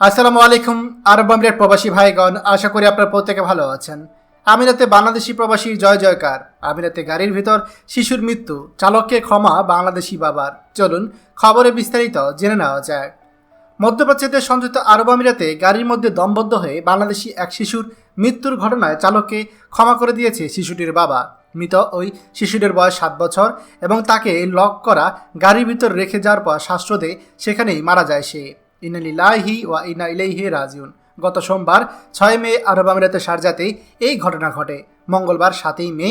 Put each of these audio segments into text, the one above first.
আসসালামু আলাইকুম, আরব আমিরাত প্রবাসী ভাইগণ, আশা করি আপনারা প্রত্যেকে ভালো আছেন। আমিরাতে বাংলাদেশি প্রবাসী জয় জয়কার, আমিরাতে গাড়ির ভিতর শিশুর মৃত্যু, চালককে ক্ষমা, বাংলাদেশি বাবার। চলুন খবরে বিস্তারিত জেনে নেওয়া যায় মধ্যপ্রাচ্যের সংযুক্ত আরব আমিরাতে গাড়ির মধ্যে দমবদ্ধ হয়ে বাংলাদেশি এক শিশুর মৃত্যুর ঘটনায় চালককে ক্ষমা করে দিয়েছে শিশুটির বাবা। মৃত ওই শিশুটির বয়স সাত বছর এবং তাকে লক করা গাড়ির ভিতর রেখে যাওয়ার পর শ্বাসরোধে সেখানেই মারা যায় সে। ইনালিলাহি ওয়া ইনা ইলাইহি রাজিউন। গত সোমবার, ছয় মে আরব আমিরাতের শারজাতে এই ঘটনা ঘটে। মঙ্গলবার সাতই মে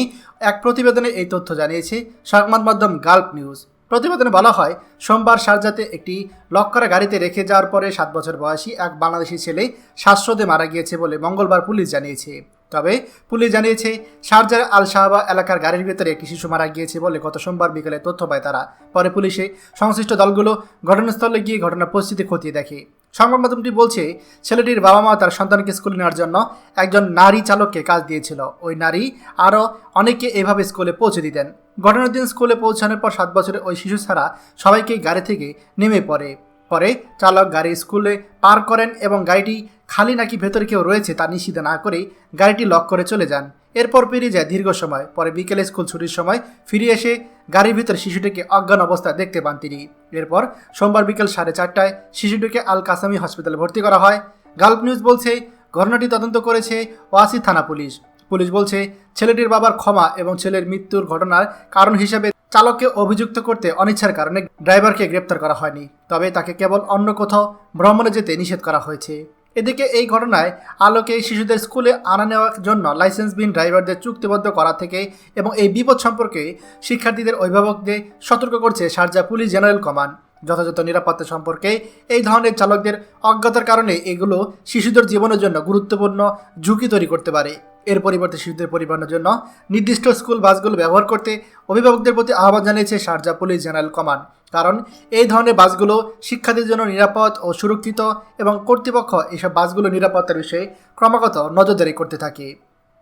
এক প্রতিবেদনে এই তথ্য জানিয়েছে সংবাদ মাধ্যম গাল্প নিউজ। প্রতিবেদনে বলা হয়, সোমবার সারজাতে একটি লক্করা গাড়িতে রেখে যাওয়ার পরে সাত বছর বয়সী এক বাংলাদেশি ছেলে শ্বাসরোধে মারা গিয়েছে বলে মঙ্গলবার পুলিশ জানিয়েছে। তবে পুলিশ জানিয়েছে, শারজার আল শাহবা এলাকার গাড়ির ভেতরে একটি শিশু মারা গিয়েছে বলে গত সোমবার বিকেলে তথ্য পায় তারা। পরে পুলিশে সংশ্লিষ্ট দলগুলো ঘটনাস্থলে গিয়ে ঘটনার পরিস্থিতি খতিয়ে দেখে। সংবাদ মাধ্যমটি বলছে, ছেলেটির বাবা মা তার সন্তানকে স্কুলে নেওয়ার জন্য একজন নারী চালককে কাজ দিয়েছিল। ওই নারী আরও অনেকে এভাবে স্কুলে পৌঁছে দিতেন। ঘটনার দিন স্কুলে পৌঁছানোর পর সাত বছরের ওই শিশু ছাড়া সবাইকে গাড়ি থেকে নেমে পড়ে। পরে চালক গাড়ি স্কুলে পার করেন এবং গাড়িটি খালি নাকি ভেতরে কেউ রয়েছে তা নিশ্চিত না করে গাড়িটি লক করে চলে যান। এরপর পেরিয়ে যায় দীর্ঘ সময়। পরে বিকেলে স্কুল ছুটির সময় ফিরে এসে গাড়ির ভিতরে শিশুটিকে অজ্ঞান অবস্থায় দেখতে পান তিনি। এরপর সোমবার বিকেল সাড়ে চারটায় শিশুটিকে আল কাসামি হসপিটালে ভর্তি করা হয়। গাল্প নিউজ বলছে, ঘটনাটি তদন্ত করেছে ওয়াসি থানা পুলিশ। পুলিশ বলছে, ছেলেটির বাবার ক্ষমা এবং ছেলের মৃত্যুর ঘটনার কারণ হিসেবে চালককে অভিযুক্ত করতে অনিচ্ছার কারণে ড্রাইভারকে গ্রেপ্তার করা হয়নি, তবে তাকে কেবল অন্য কোথাও ভ্রমণে যেতে নিষেধ করা হয়েছে। এদিকে এই ঘটনায় আলোকে শিশুদের স্কুলে আনা নেওয়ার জন্য লাইসেন্সবিহীন ড্রাইভারদের চুক্তিবদ্ধ করা থেকে এবং এই বিপদ সম্পর্কে শিক্ষার্থীদের অভিভাবকদের সতর্ক করছে শারজা পুলিশ জেনারেল কমান্ড। যথাযথ নিরাপত্তা সম্পর্কে এই ধরনের চালকদের অজ্ঞতার কারণে এগুলো শিশুদের জীবনের জন্য গুরুত্বপূর্ণ ঝুঁকি তৈরি করতে পারে। এর পরিবর্তে শিশুদের পরিবহনের জন্য নির্দিষ্ট স্কুল বাসগুলো ব্যবহার করতে অভিভাবকদের প্রতি আহ্বান জানিয়েছে শারজা পুলিশ জেনারেল কমান্ড। কারণ এই ধরনের বাসগুলো শিক্ষার্থীর জন্য নিরাপদ ও সুরক্ষিত এবং কর্তৃপক্ষ এসব বাসগুলো নিরাপত্তার বিষয়ে ক্রমাগত নজরদারি করতে থাকে।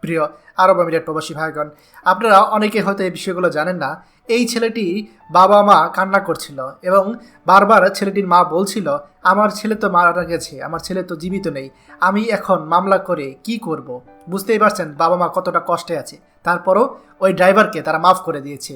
প্রিয় আরব আমিরাট প্রবাসী ভাইগণ, আপনারা অনেকে হয়তো এই বিষয়গুলো জানেন না। এই ছেলেটি বাবা মা কান্না করছিল এবং বারবার ছেলেটির মা বলছিল, আমার ছেলে তো মারা গেছে, আমার ছেলে তো জীবিত নেই, আমি এখন মামলা করে কি করব? বুঝতেই পারছেন বাবা মা কতটা কষ্টে আছে। তারপরও ওই ড্রাইভারকে তারা মাফ করে দিয়েছে।